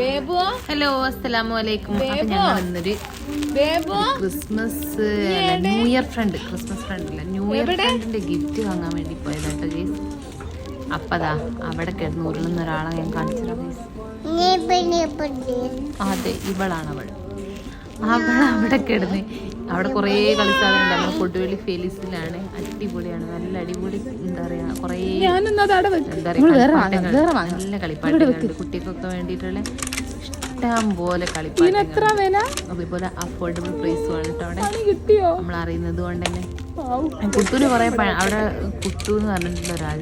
Baby? Hello അസ്സലാമു അലൈക്കും. ഞങ്ങൾ ഇന്നൊരു Baby? Christmas new year friend Christmas friend അല്ല ന്യൂ ഇയർ ഫ്രണ്ടിന്റെ ഗിഫ്റ്റ് വാങ്ങാൻ വേണ്ടി പോയതാട്ടോ ഗീസ്. അപ്പതാ അവിടെ കിടന്ന് ഉരുളുന്ന ഒരാളെ ഞാൻ കാണിച്ചു ഗീസ്. അതെ ഇവളാണ് അവൾ അവൾ അവിടെ കിടന്ന്. അവിടെ കുറേ കളിസാധനം നമ്മൾ കൊടുവള്ളി ഫെലിസിലാണ്. അടിപൊളിയാണ്. നല്ല അടിപൊളി എന്താ പറയാ കുറേ എന്താ പറയാ നല്ല കളിപ്പാട്ടുണ്ട് കുട്ടികൾക്കൊക്കെ വേണ്ടിയിട്ടുള്ള ഇഷ്ടം പോലെ വില? അതേപോലെ അഫോർഡബിൾ പ്രൈസും ആണ് കേട്ടോ അവിടെ. കിട്ടിയോ? നമ്മൾ അറിയുന്നത് കൊണ്ട് തന്നെ. കുട്ടൂന് കുറെ അവിടെ കുട്ടു എന്ന് പറഞ്ഞിട്ടുള്ള ഒരാൾ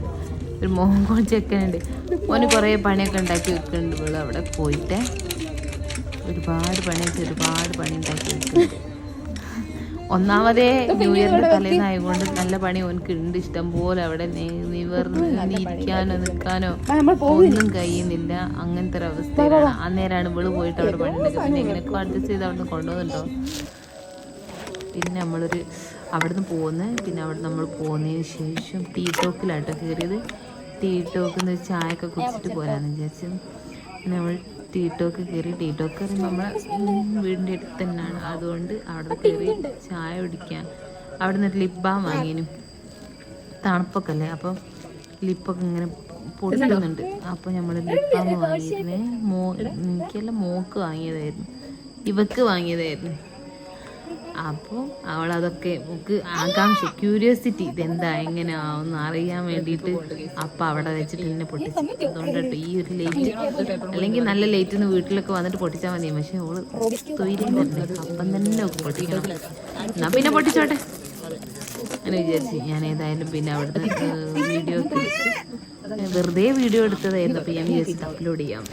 ഒരു മോഹൻ ചെക്കനുണ്ട്. ഓന് കുറേ പണിയൊക്കെ ഉണ്ടാക്കി വെക്കുന്നുണ്ട് ഇവൾ അവിടെ പോയിട്ട്. ഒരുപാട് പണിയൊക്കെ ഒരുപാട് പണി ഉണ്ടാക്കി ഒന്നാമതേ ന്യൂ ഇയറിന്റെ തലേന്നായതുകൊണ്ട് നല്ല പണി ഓനക്ക് ഉണ്ട് ഇഷ്ടം പോലെ അവിടെ ഇരിക്കാനോ നിൽക്കാനോ ഒന്നും കഴിയുന്നില്ല. അങ്ങനത്തെ ഒരു അവസ്ഥയിലാണ് അന്നേരമാണ് ഇവൾ പോയിട്ട് അവിടെ പണി പിന്നെ എങ്ങനെയൊക്കെ അഡ്ജസ്റ്റ് ചെയ്ത് അവിടെ നിന്ന് കൊണ്ടുപോകുന്നുണ്ടോ പിന്നെ നമ്മളൊരു അവിടുന്ന് പോകുന്നത് പിന്നെ അവിടെ നമ്മൾ പോകുന്നതിന് ശേഷം ടീ ടോക്കിലാട്ടോ കയറിയത്. ടീ ടോക്കിൽ നിന്ന് ചായ ഒക്കെ കുടിച്ചിട്ട് പോരാന്ന് വിചാരിച്ചു. നമ്മൾ ടീ ടോക്ക് കയറി ടീ ടോക്ക് കയറി നമ്മളെ വീടിന്റെ അടുത്ത് തന്നെയാണ് അതുകൊണ്ട് അവിടെ കയറി ചായ കുടിക്കാൻ. അവിടെ നിന്ന് ലിപ് ബാം വാങ്ങിനും. തണുപ്പൊക്കെ അല്ലേ അപ്പം ലിപ്പൊക്കെ ഇങ്ങനെ പൊട്ടുന്നുണ്ട്. അപ്പം നമ്മൾ ലിപ് ബാം വാങ്ങിയിരുന്നേ. മോ എനിക്കല്ല മോക്ക് വാങ്ങിയതായിരുന്നു. ഇവക്ക് വാങ്ങിയതായിരുന്നു. അപ്പോൾ അവൾ അതൊക്കെ നമുക്ക് ആകാംക്ഷ ക്യൂരിയോസിറ്റി ഇതെന്താ എങ്ങനെയാവും അറിയാൻ വേണ്ടിയിട്ട് അപ്പം അവിടെ വെച്ചിട്ട് എന്നെ പൊട്ടിച്ചു അതുകൊണ്ട് ഈ ഒരു ലേറ്റ് അല്ലെങ്കിൽ നല്ല ലേറ്റ് നിന്ന് വീട്ടിലൊക്കെ വന്നിട്ട് പൊട്ടിച്ചാൽ മതി പക്ഷെ അവൾ തൊയിലും അപ്പം തന്നെ പൊട്ടിക്കണം. എന്നാ പിന്നെ പൊട്ടിച്ചോട്ടെ. അങ്ങനെ വിചാരിച്ചു ഞാൻ ഏതായാലും പിന്നെ അവിടുന്ന് വീഡിയോ വെറുതെ വീഡിയോ എടുത്തതായിരുന്നു. അപ്പം ഞാൻ വിചാരിച്ചിട്ട് അപ്ലോഡ് ചെയ്യാം.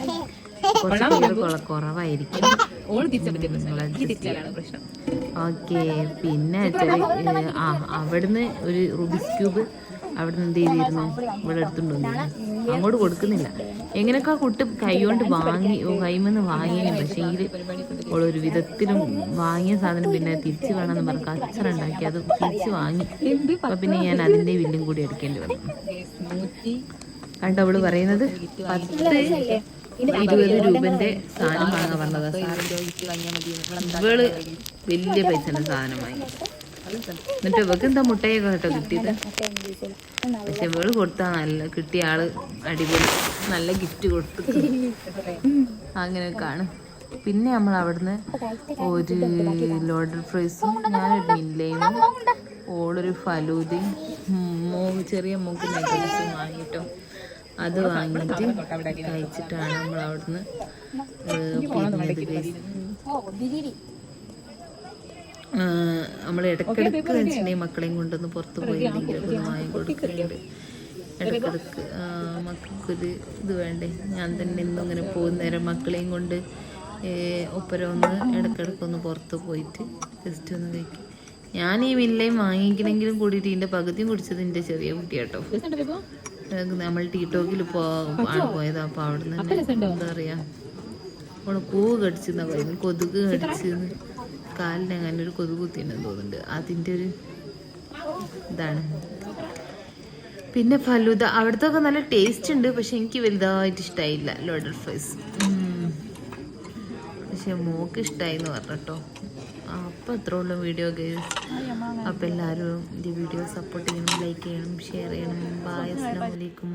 കുറവായിരിക്കും. ഓക്കെ പിന്നെ ആ അവിടുന്ന് ഒരു റുബിക്സ് ക്യൂബ് അവിടുന്ന് എന്ത് ചെയ്തിരുന്നു? ഇവിടെ എടുത്തുണ്ടോ അങ്ങോട്ട് കൊടുക്കുന്നില്ല. എങ്ങനെയൊക്കെ ആ കുട്ടി കൈകൊണ്ട് വാങ്ങി കൈമെന്ന് വാങ്ങിയതിന് പക്ഷേ ഒരു വിധത്തിലും വാങ്ങിയ സാധനം പിന്നെ തിരിച്ചു വേണമെന്ന് പറഞ്ഞ് കച്ചറ ഉണ്ടാക്കി അത് തിരിച്ചു വാങ്ങി. അപ്പൊ പിന്നെ ഞാൻ അതിന്റെ ബില്ലും കൂടി എടുക്കേണ്ടി വന്നു. കണ്ടോ അവൾ പറയുന്നത്? പത്ത് ഇരുപത് രൂപന്റെ സാധനം വാങ്ങാൻ പറഞ്ഞതാ സാധനം ഇവൾ വലിയ പൈസ സാധനം വാങ്ങി. എന്നിട്ട് ഇവക്ക് എന്താ മുട്ടയൊക്കെ കേട്ടോ കിട്ടിയത്? പക്ഷെ ഇവൾ കൊടുത്താ നല്ല കിട്ടിയ ആൾ അടിപൊളി. നല്ല ഗിഫ്റ്റ് കൊടുത്തു കാണും. പിന്നെ നമ്മൾ അവിടുന്ന് ഒരു ലോഡർ ഫ്രൈസും ഞാനൊരു മില്ലയും ഓളൊരു ഫലൂതയും ചെറിയ മൂക്ക് നെഗ്ലസും വാങ്ങിട്ടോ അത് വാങ്ങിയിട്ട് കഴിച്ചിട്ടാണ് നമ്മൾ അവിടുന്ന്. നമ്മൾ ഇടക്കിടക്ക് വെച്ചിട്ടുണ്ടെങ്കിൽ മക്കളെയും കൊണ്ടൊന്ന് പുറത്ത് പോയി എന്തെങ്കിലുമൊക്കെ ഒന്ന് വാങ്ങി കൊടുക്കുന്നുണ്ട്. ഇടക്കിടക്ക് മക്കൾക്കൊരു ഇത് വേണ്ടേ? ഞാൻ തന്നെ ഇന്നും ഇങ്ങനെ പോകുന്ന നേരം മക്കളെയും കൊണ്ട് ഒപ്പരം ഒന്ന് ഇടക്കിടക്കൊന്ന് പുറത്ത് പോയിട്ട് ജസ്റ്റ് ഒന്ന് കഴിക്കും. ഞാൻ ഈ വില്ലയും വാങ്ങിക്കണമെങ്കിലും കൂടിയിട്ട് ഇതിന്റെ പകുതിയും കുടിച്ചത് എന്റെ ചെറിയ കുട്ടിയാട്ടോ. നമ്മൾ ടീടോക്കിൽ പോ ആണ് പോയത്. അപ്പോൾ അവിടെ നിന്ന് എന്താ പറയാ? അവിടെ പൂവ് കടിച്ചെന്നാ പറയുന്നത് കൊതുക് കടിച്ചെന്ന് കാലിന് അങ്ങനെ ഒരു കൊതുക് കുത്തിയെന്ന് തോന്നുന്നുണ്ട്. അതിന്റെ ഒരു ഇതാണ്. പിന്നെ ഫലൂദ അവിടുത്തെ ഒക്കെ നല്ല ടേസ്റ്റ് ഉണ്ട് പക്ഷെ എനിക്ക് വലുതായിട്ട് ഇഷ്ടമായില്ല ലോഡർ ഫ്രൈസ് പക്ഷെ മോക്ക് ഇഷ്ടമായി എന്ന് പറഞ്ഞട്ടോ അപ്പം അത്ര ഉള്ളൂ വീഡിയോ ഗൈസ് അപ്പം എല്ലാവരും ഈ വീഡിയോ സപ്പോർട്ട് ചെയ്യണം ലൈക്ക് ചെയ്യണം ഷെയർ ചെയ്യണം. ബായ് അസ്സാം വലൈക്കും